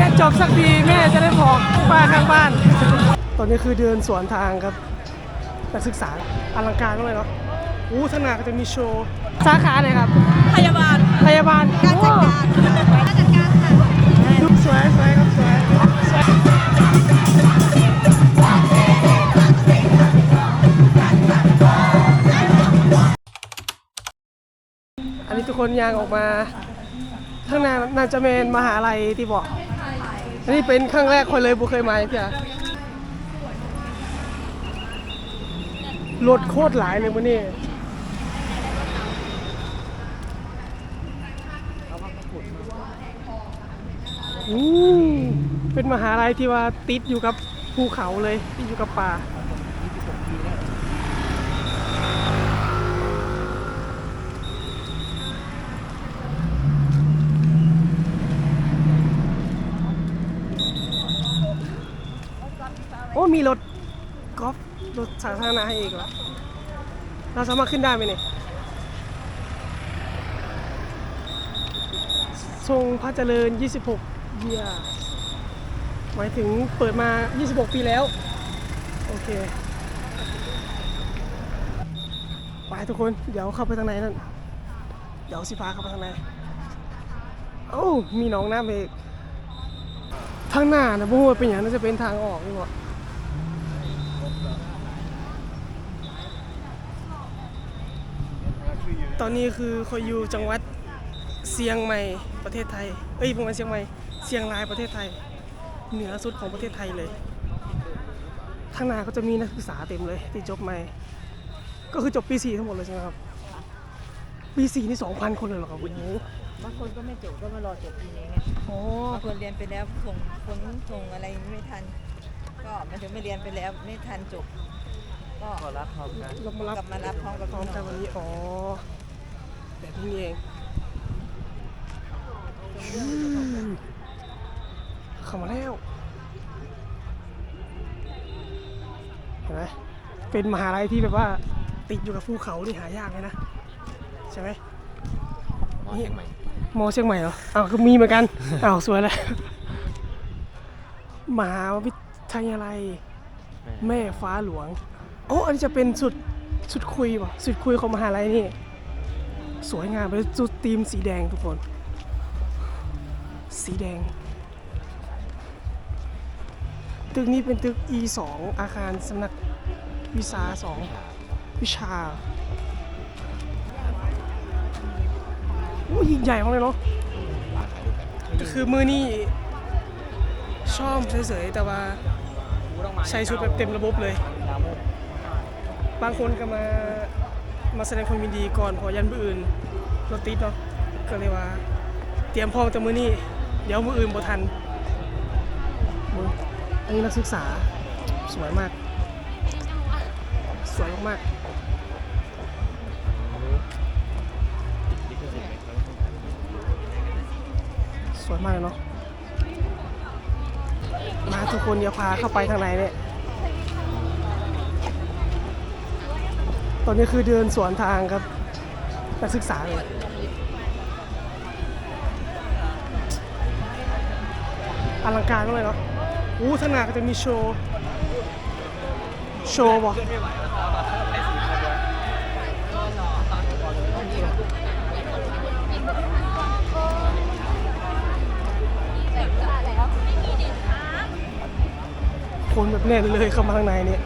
รียนจบสักทีแม่จะได้บอกป้าข้างบ้าน ตอนนี้คือเดินสวนทางครับนักศึกษาอลังการมากเลยเนาะอู้ทางหน้าก็จะมีโชว์สาขาไหนครับ พยาบาล พยาบาลการจัดการ การจัดการค่ะดูสวยสวยครับสวยสวยอันนี้ทุกคนยางออกมาข้างหน้าน่าจะเป็นมหาลัยที่บอกอั นนี้เป็นครั้งแรกคนเลยบุเคยมาพี่ยรถโคตรหลายเลยวันนี้อืมเป็นมหาลัยที่ว่าติดอยู่กับภูเขาเลยติดอยู่กับป่า มีรถกอล์ฟรถสาธารณะให้อีกเหรอเราสามารถขึ้นได้ไหมเนี่ยทรงพระเจริญ 26 เยียร์หมายถึงเปิดมา 26 ปีแล้ว โอเค ไปทุกคน เดี๋ยวเข้าไปทางในนั่น เดี๋ยวสิพาเข้าไปทางในเอ้ามีหน้องน้ำเอกทางหน้านะบ่ฮู้ว่าเป็นอย่างน่าจะเป็นทางออกนี่หว่า ตอนนี้คือคอยอยู่จังหวัดเชียงใหม่ประเทศไทย เอ้ยประมาณเชียงใหม่เชียงรายประเทศไทย เหนือสุดของประเทศไทยเลย ข้างหน้าก็จะมีนักศึกษาเต็มเลยที่จบใหม่ ก็คือจบปีสี่ทั้งหมดเลยใช่ไหมครับ ปีสี่นี่สองพันคนเลยเหรอครับโอ้โหบางคนก็ไม่จบก็มารอจบปีนี้ไงอ๋อบางคนเรียนไปแล้วส่งผลส่งอะไรไม่ทัน ก็มันถึงไม่เรียนไปแล้วไม่ทันจบ ก็เรามารับกลับมารับพร้อมกับพร้อมกันน้วัอนงนี้อ๋อ แบบนี้เองอืมเข้ามาแล้ว เห็นไหมเป็นมหาลัยที่แบบว่าติดอยู่กับภูเขานี่หายากเลยนะ ใช่ไหมมอเชียงใหม่มอเชียงใหม่เหรออ้าวก็มีเหมือนกันอ้าวสวยเลยมหาวิทยาลัย แม่ฟ้าหลวง โอ้ อันนี้จะเป็นสุดสุดคุยป่ะ สุดคุยของมหาลัยนี่ สวยงามเป็นจุดธีมสีแดงทุกคน สีแดง ตึกนี้เป็นตึก E 2 อาคารสำนักวิชา 2 วิชาโอ้ยิ่งใหญ่มากเลยเนาะก็คือมือนี่ชอบเฉยๆแต่ว่าใช้ชุดแบบเต็มระบบเลย บางคนก็มา มาแสดงความยินดีก่อนพอยันมืออื่นรถติดเนาะก็เลยว่า เตรียมพร้อมแต่มือนี้ เดี๋ยวมืออื่นบ่ทันมึงอันนี้นักศึกษาสวยมาก สวยมากๆสวยมากเลยเนาะมาทุกคนเดี๋ยวพาเข้าไปข้างในเนี่ย ตอนนี้คือเดินสวนทางครับ นักศึกษาเลยอลังการมากเลยเนาะอู้ทางนาก็จะมีโชว์ โชว์บอกคนแบบแน่นเลยเข้ามาข้างในเนี่ย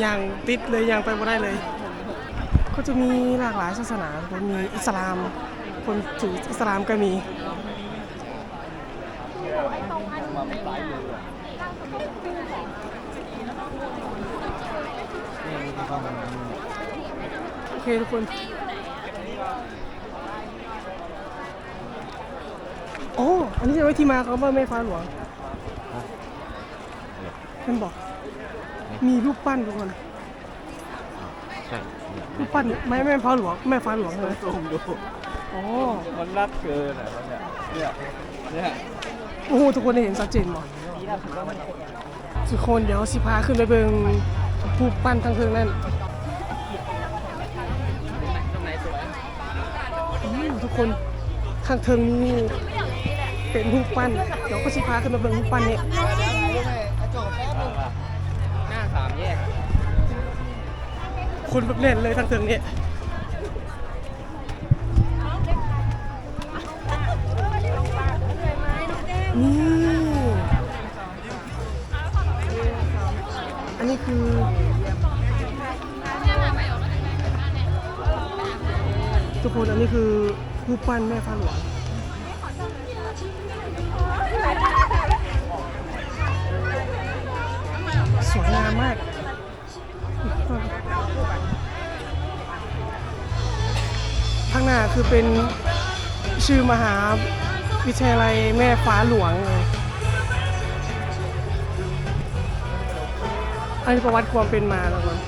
ไปแบบยางติดเลยยางไปไม่ได้เลย ก็จะมีหลากหลายศาสนาคนมีอิสลาม คนถืออิสลามก็มีโอเคทุกคนโอ้อันนี้จะไว้ที่มาเขาว่าแม่ฟ้าหลวงมันบอก มีรูปปั้นทุกคนใช่รูปปั้นแม่แม่ฟ้าหลวงแม่ฟ้าหลวงเลยผมดูอ๋อมันรัดเกินอะมันเนี่ยเนี่ยเนี่ยโอ้โหทุกคนได้เห็นชัดเจนบ่ทุกคนเดี๋ยวสิพาขึ้นไปเบิ่งรูปปั้นทั้งเทิงนั่นอืมทุกคนข้างเทิงนี่เป็นรูปปั้นเดี๋ยวก็สิพาขึ้นไปเบิ่งรูปปั้นนี่ห คนแบบแน่นเลยทั้งเทิงนี่นี่อันนี้คือทุกคนอันนี้คือรูปปั้นแม่ฟ้าหลวงสวยงามมาก ข้างหน้าคือเป็นชื่อมหาวิทยาลัยแม่ฟ้าหลวงเลยอันนี้ประวัติความเป็นมาแล้วกัน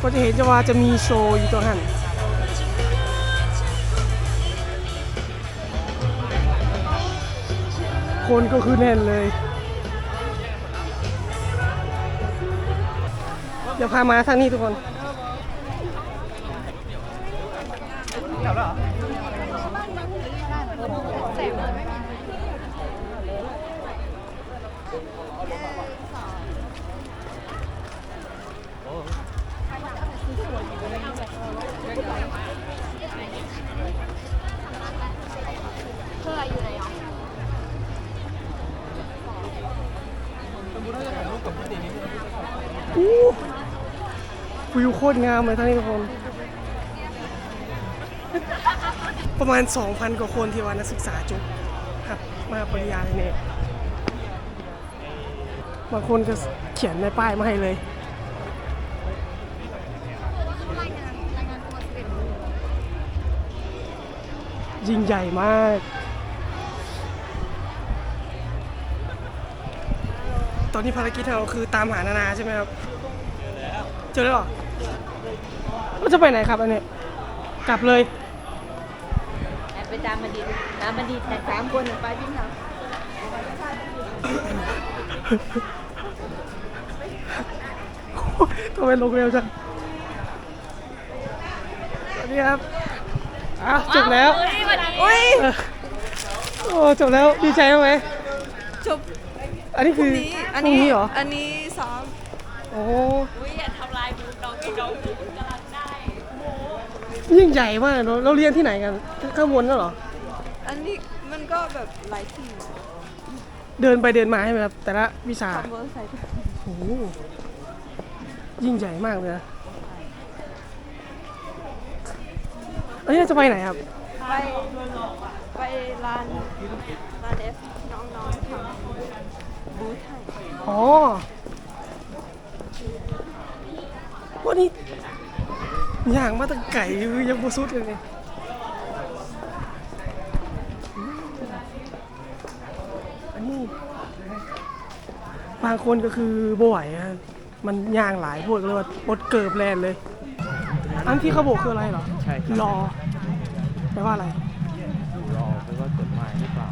ก็จะเห็นจะว่าจะมีโชว์อยู่ตรงนั้นคนก็คือแน่นเลย ดี๋ยวพามาทางนี้ทุกคนอู้ วิวโคตรงามเลยท่านทุกคน ประมาณ 2,000 กว่าคนที่ว่านักศึกษาจบครับมาปริญญาเนี่ยบางคนก็เขียนในป้ายมาให้เลยยิ่งใหญ่มาก ตอนนี้ภารกิจของเราคือตามหานานาใช่ไหมครับ เจอแล้วเหรอเรา จะไปไหนครับอันนี้ กลับเลยไปตามบันดีตามบันดีแต่สามคนน่ะไปที่เขาทำไมลงเร็วจังสวัสดีครับอะจบแล้วอุ้ยเออโอ้จบแล้วดีใจไหมจบอันนี้คือนี้พรุ่งนี้เหรออันนี้ซ้อมโอ้ยิ่ง ใหญ่มากเนอะเราเรียนที่ไหนกันข้างบนนั่นเหรอ อันนี้มันก็แบบหลายที่เดินไปเดินมาใช่ไหมครับ แต่ละวิชาขับมอเตอร์ไซค์โอ้โหยิ่งใหญ่มากเลยนะอันนี้เราจะไปไหนครับ ไปไปร้านร้านเอฟน้องๆทำบูธให้อ๋อวันนี้ อย่างมาตั้งไก่ยังบูซุดเลยนี่อันนี้บางคนก็คือบ่ไหวอะมันย่างหลายพวกเลยว่าอดเกิบแลนเลย อันที่เขาบอกคืออะไรเหรอใช่ครับรอแปลว่าอะไรรอเพราะว่ากฎหมายหรือเปล่า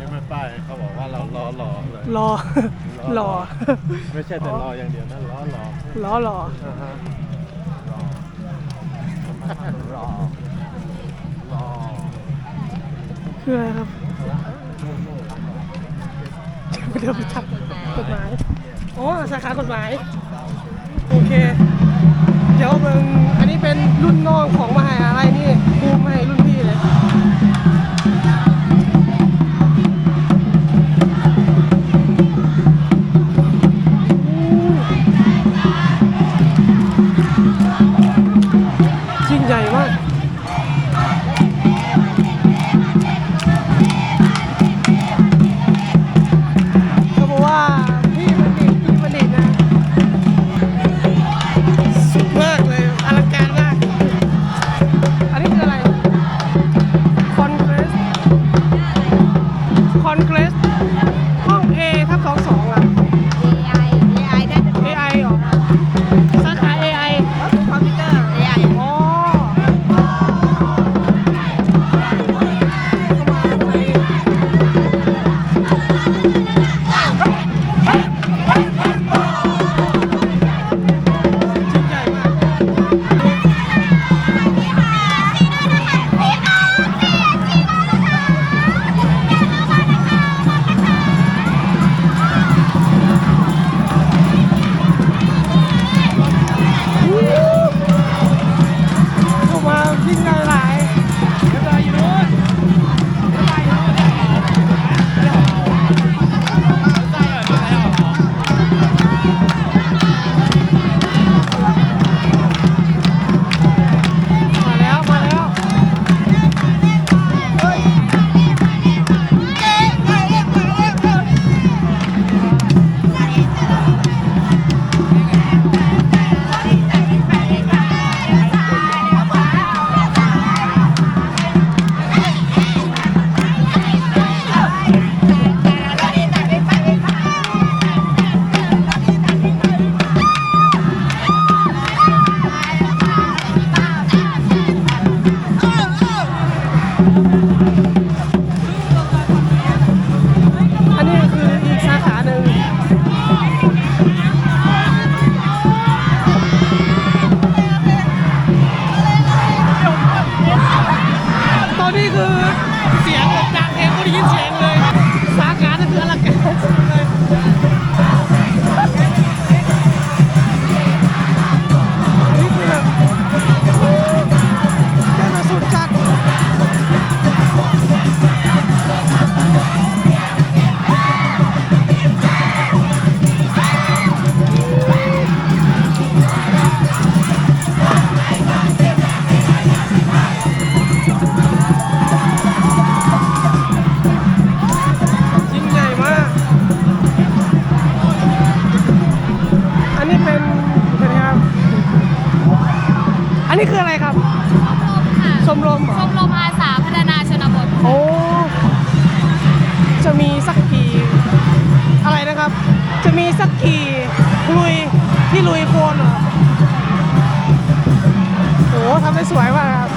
ยังไม่ป้ายเขาบอกว่าเรารอรอเลยรอรอ ไม่ใช่แต่รออย่างเดียวนะรอรอรอรออ่าฮะ รอรอคืออะไรครับเดี๋ยวไปทำกฎหมายอ๋อสาขากฎหมาย โอเค เดี๋ยวมึงอันนี้เป็นรุ่นน้องของ นี่คืออะไรครับ ชมรมค่ะ ชมรมชมรมอาสาพัฒนาชนบทโอ้ จะมีสักกี่อะไรนะครับ จะมีสักกี่ลุยที่ลุยโคลนเหรอโอ้ทำได้สวยมากครับ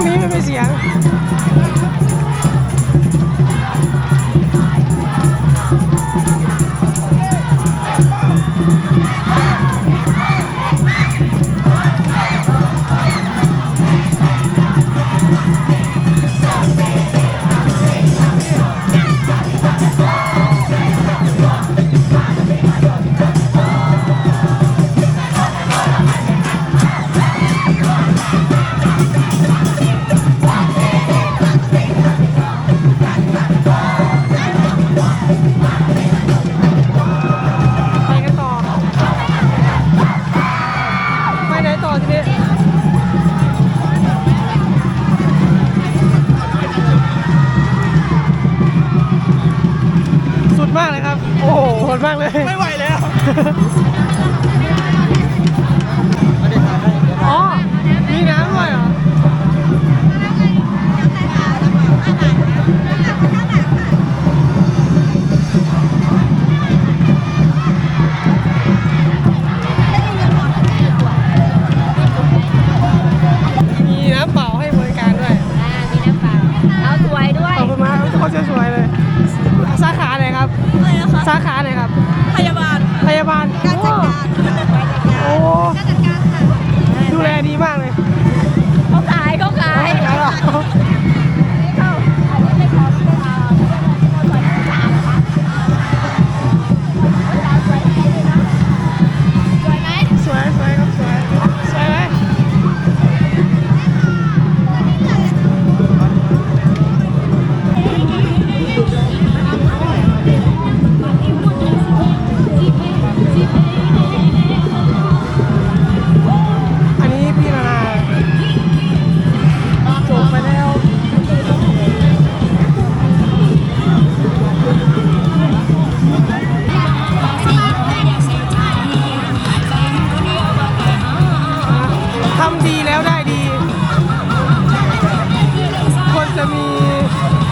พ没没写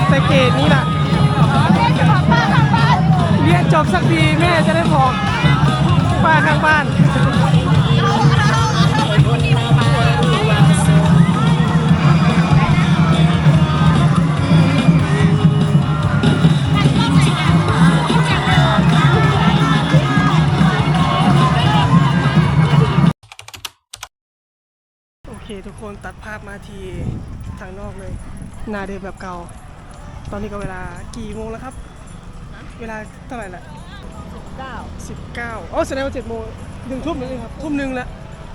แต่เกรดนี้ล่แม่จะเรียนจบสักทีแม่จะได้บอกป้าข้างบ้านโอเคทุกคนตัดภาพมาทีทางนอกเลย นาเดิมแบบเก่า ตอนนี้ก็เวลากี่โมงแล้วครับ เวลาเท่าไหร่ละเก้าสิบเก้าอ๋อแสดงว่าเจ็ดโมงหนึ่งทุ่มแล้วนี่ครับ ทุ่มหนึ่งแล้ว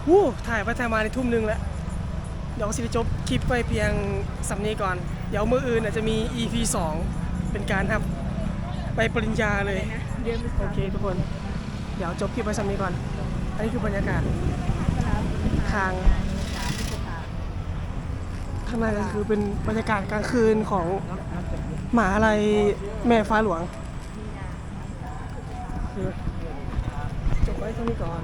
วู้ถ่ายไปถ่ายมาในทุ่มหนึ่งแล้ว เดี๋ยวสิริจบคลิปไปเพียงสำนี้ก่อน เดี๋ยวมืออื่นอาจจะมี EP 2 เป็นการครับ ไปปริญญาเลยเดือนพฤษโอภาเคทุกคน เดี๋ยวจบคลิปไปสำนี้ก่อน อันนี้คือบรรยากาศทาง ข้างในก็คือเป็นบรรยากาศกลางคืนของหมหาลัยแม่ฟ้าหลวงจบไว้เท่านี้ก่อน